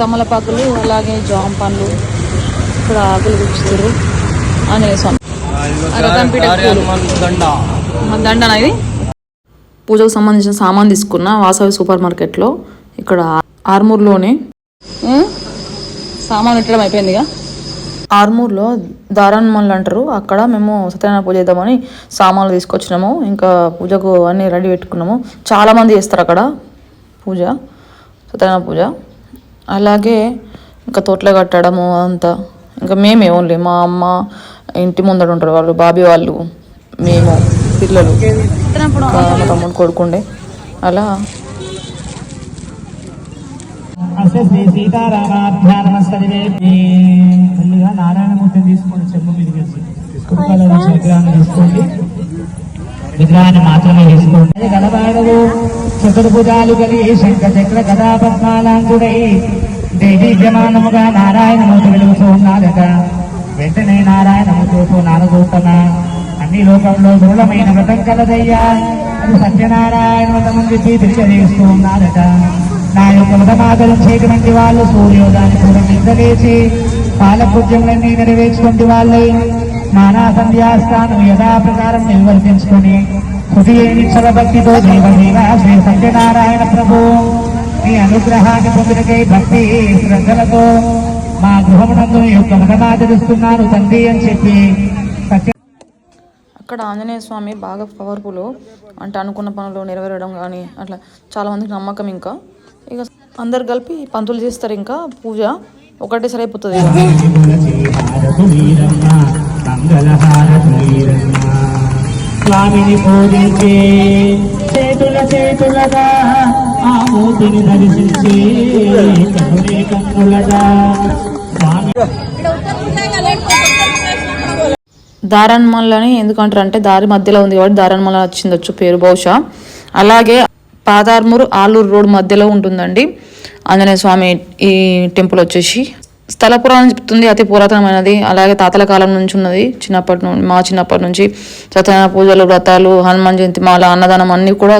తమలపాకులు అలాగే జామ పండ్లు ఇక్కడ ఆకులు గుచ్చుతారు. మన దండన ఇది? పూజకు సంబంధించిన సామాన్ తీసుకున్న వాసవి సూపర్ మార్కెట్లో ఇక్కడ ఆర్మూర్లోనే? సామాన్ పెట్టడం అయిపోయిందిగా ఆర్మూర్లో దారాన్మల్ అంటారు. అక్కడ మేము సత్యనారాయణ పూజ చేద్దామని సామాన్లు తీసుకొచ్చినాము. ఇంకా పూజకు అన్నీ రెడీ పెట్టుకున్నాము. చాలామంది చేస్తారు అక్కడ పూజ. సత్యనారాయణ పూజ. అలాగే ఇంకా తోటలో కట్టడము అంతా. ఇంకా మేమే ఓన్లీ మా అమ్మ ఇంటి ముందర ఉంటారు వాళ్ళు బాబీ వాళ్ళు మేము పిల్లలు. మా తమ్ముడు కొడుకుండే. అలా. శ్రీ సీతారామాధ్యానమస్తదివే ముందుగా నారాయణమూర్తిని తీసుకోండి చెంబు మీద వేసి కుక్కల నుంచి విగ్రహాన్ని తీసుకోండి విగ్రహాన్ని మాత్రమే తీసుకోండి గలబాడవు చతుర్భుజాలు కలిగి శంఖ చక్ర గదా పద్మాలాంకుడై దేదీప్యమానముగా నారాయణమూర్తి వెలుగుతూ ఉన్నాడట. వెంటనే నారాయణమూర్తితో నారదూతన అన్ని లోకంలో దృఢమైన వ్రతం కలదయ్యా అది సత్యనారాయణ వ్రతం అని చెప్పి తెలియజేస్తూ ఉన్నాడట. నా యొక్క వ్రతమాచరించేటువంటి వాళ్ళు సూర్యోదాన్ని కూడా నిద్రలేచి పాలపూజ్యములన్నీ నెరవేర్చుకుంటే వాళ్ళై. మానా సంధ్యాస్థానం యథా ప్రకారం నిర్వర్తించుకొని హృదయ భక్తితో దేవదేవ శ్రీ సత్యనారాయణ ప్రభు. నీ అనుగ్రహాన్ని పొందుటకై భక్తి శ్రద్ధలతో మా గృహమునందు యొక్క వ్రతమాచరిస్తున్నాను తండ్రి అని చెప్పి అక్కడ ఆంజనేయ స్వామి బాగా పవర్ఫుల్ అంటే అనుకున్న పనులు నెరవేరడం కానీ అట్లా చాలా మందికి నమ్మకం ఇంకా. ఇక అందరు కలిపి పంతులు చేస్తారు ఇంకా పూజ. ఒకటేసారి అయిపోతుంది స్వామిని పూజించి చేతుల చేతులగా ఆ మూర్తిని దర్శించి కనులే కన్నులగా స్వామి అని ఎందుకంటారు అంటే దారి మధ్యలో ఉంది కాబట్టి దారన్మల్ వచ్చిందొచ్చు పేరు బహుశా. అలాగే పాదార్మూరు ఆలూరు రోడ్ మధ్యలో ఉంటుందండి. ఆంజనేయ స్వామి ఈ టెంపుల్ వచ్చేసి. స్థల పురాణం చెప్తుంది అతి పురాతనమైనది. అలాగే తాతల కాలం నుంచి ఉన్నది. చిన్నప్పటి నుండి మా చిన్నప్పటి నుంచి సత్యనారాయణ పూజలు వ్రతాలు హనుమాన్ జయంతి మాల అన్నదానం అన్నీ కూడా